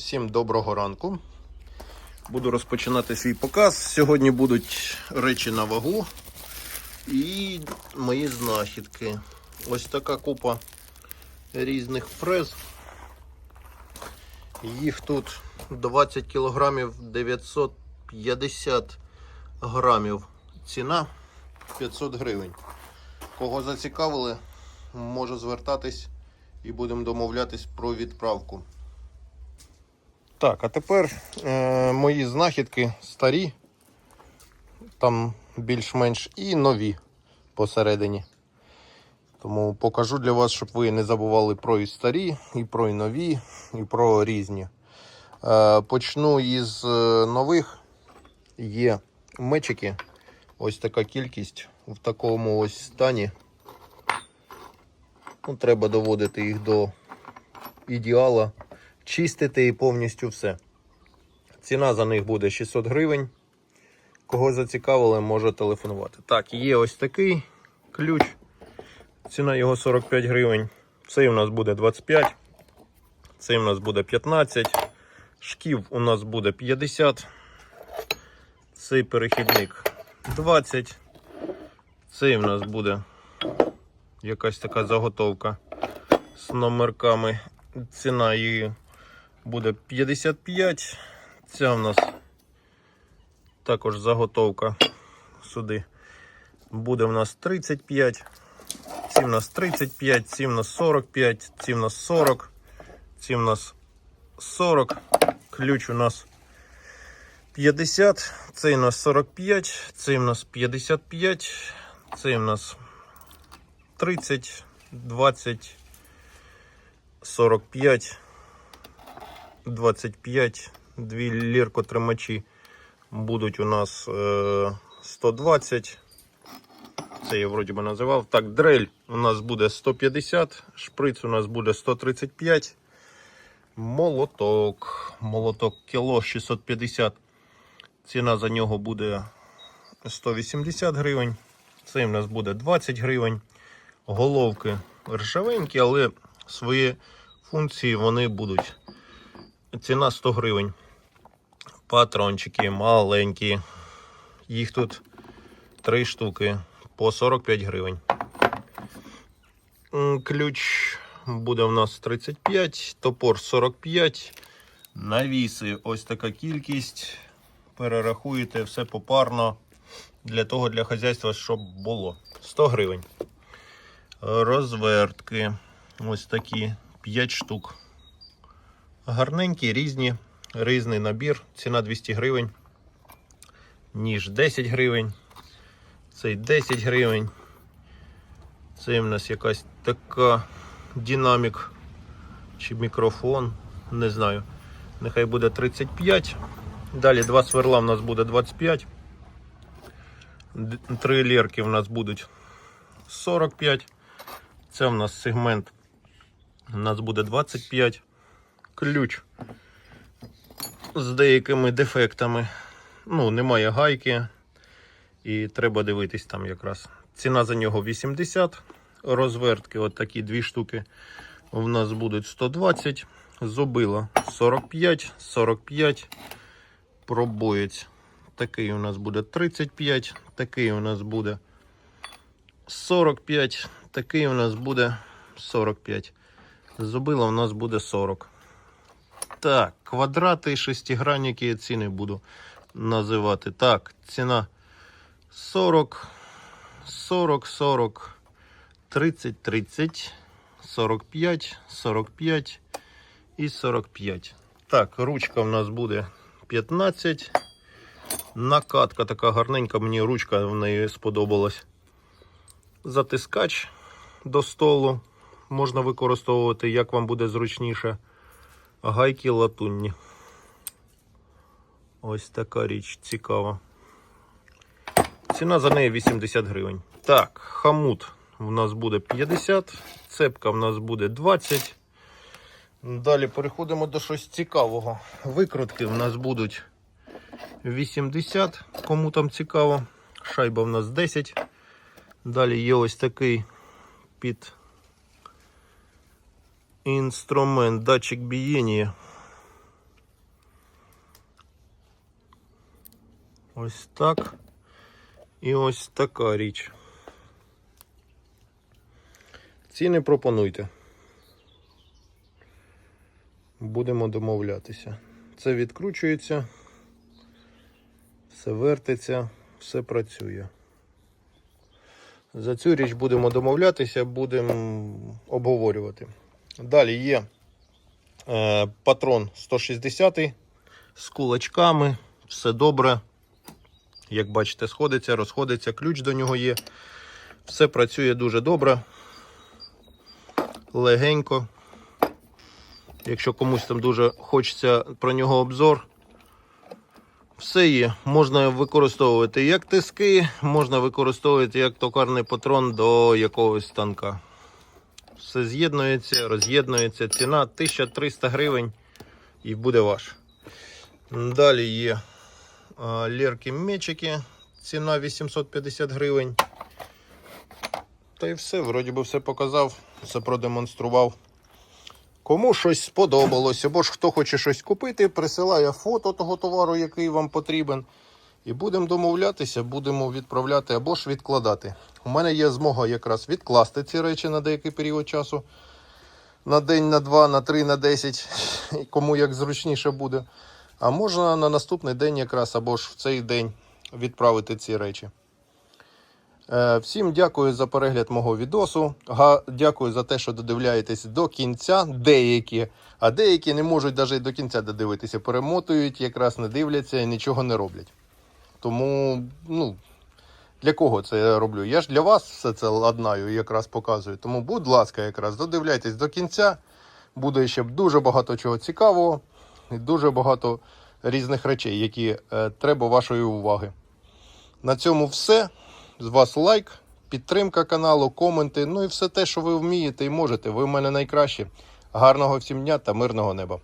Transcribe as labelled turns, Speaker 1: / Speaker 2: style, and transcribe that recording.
Speaker 1: Всім доброго ранку. Буду розпочинати свій показ. Сьогодні будуть речі на вагу і мої знахідки. Ось така купа різних фрез. Їх тут 20 кілограмів 950 грамів. Ціна 500 гривень. Кого зацікавили, може звертатись і будемо домовлятись про відправку. Так, а тепер е, мої знахідки старі, там більш-менш і нові посередині. Тому покажу для вас, щоб ви не забували про і старі, і про і нові, і про різні. Е, почну із е, нових. Є мечики. Ось така кількість в такому ось стані. Ну, треба доводити їх до ідеала, чистити і повністю все. Ціна за них буде 600 гривень. Кого зацікавили, може телефонувати. Так, є ось такий ключ. Ціна його 45 гривень. Цей у нас буде 25. Цей у нас буде 15. Шків у нас буде 50. Цей перехідник 20. Цей у нас буде якась така заготовка з номерками. Ціна її буде 55. Ця у нас також заготовка сюди. Буде в нас 35. Ці в нас 35, ці в нас 45, ці в нас 40, ці в нас 40. Ключ у нас 50, цей у нас 45, цей у нас 55, цей у нас 30, 20, 45, 25, дві ліркотримачі будуть у нас е, 120. Це я вроді би називав. Так, дрель у нас буде 150, шприц у нас буде 135. Молоток. Молоток кіло 650. Ціна за нього буде 180 гривень. Цей у нас буде 20 гривень. Головки ржавенькі, але свої функції вони будуть. Ціна 100 гривень. Патрончики маленькі. Їх тут 3 штуки по 45 гривень. Ключ буде у нас 35, топор 45. Навіси ось така кількість. Перерахуєте все попарно для того, для хазяйства, щоб було. 100 гривень. Розвертки. Ось такі 5 штук. Гарненькі, різні. Різний набір. Ціна 200 гривень. Ніж 10 гривень. Цей 10 гривень. Це в нас якась така динамік чи мікрофон. Не знаю. Нехай буде 35. Далі два сверла в нас буде 25. Д- Три лірки в нас будуть 45. Це в нас сегмент. У нас буде 25. Ключ з деякими дефектами. Ну, немає гайки. І треба дивитись там якраз. Ціна за нього 80. Розвертки, от такі дві штуки. У нас будуть 120. Зубило 45, 45. Пробоєць. Такий у нас буде 35. Такий у нас буде 45. Такий у нас буде 45. Зубило у нас буде 40. Так, квадрати, шестигранники, ціни буду називати. Так, ціна 40, 40, 40, 30, 30, 45, 45 і 45. Так, ручка в нас буде 15. Накатка така гарненька, мені ручка в неї сподобалась. Затискач до столу можна використовувати, як вам буде зручніше. Гайки латунні. Ось така річ цікава. Ціна за неї 80 гривень. Так, хамут в нас буде 50, цепка в нас буде 20. Далі переходимо до щось цікавого. Викрутки в нас будуть 80, кому там цікаво. Шайба в нас 10. Далі є ось такий під Інструмент, датчик бієння. Ось так. І ось така річ. Ціни пропонуйте. Будемо домовлятися. Це відкручується, все вертиться, все працює. За цю річ будемо домовлятися, будемо обговорювати. Далі є е, патрон 160 з кулачками, все добре. Як бачите, сходиться, розходиться, ключ до нього є. Все працює дуже добре. Легенько. Якщо комусь там дуже хочеться про нього обзор, все є. Можна використовувати як тиски, можна використовувати як токарний патрон до якогось станка. Все з'єднується, роз'єднується. Ціна 1300 гривень і буде ваш. Далі є лірки мечики. Ціна 850 гривень. Та й все, вроді би все показав, все продемонстрував. Кому щось сподобалось, або ж хто хоче щось купити, присилає фото того товару, який вам потрібен. І будемо домовлятися, будемо відправляти або ж відкладати. У мене є змога якраз відкласти ці речі на деякий період часу. На день, на два, на три, на десять, кому як зручніше буде. А можна на наступний день якраз або ж в цей день відправити ці речі. Е, Всім дякую за перегляд мого відосу. Дякую за те, що додивляєтесь до кінця. Деякі, а деякі не можуть навіть до кінця додивитися. Перемотують, якраз не дивляться і нічого не роблять. Тому, ну, для кого це я роблю? Я ж для вас все це ладнаю і якраз показую. Тому, будь ласка, якраз додивляйтесь до кінця. Буде ще дуже багато чого цікавого і дуже багато різних речей, які е, треба вашої уваги. На цьому все. З вас лайк, підтримка каналу, коменти, ну і все те, що ви вмієте і можете. Ви в мене найкращі. Гарного всім дня та мирного неба.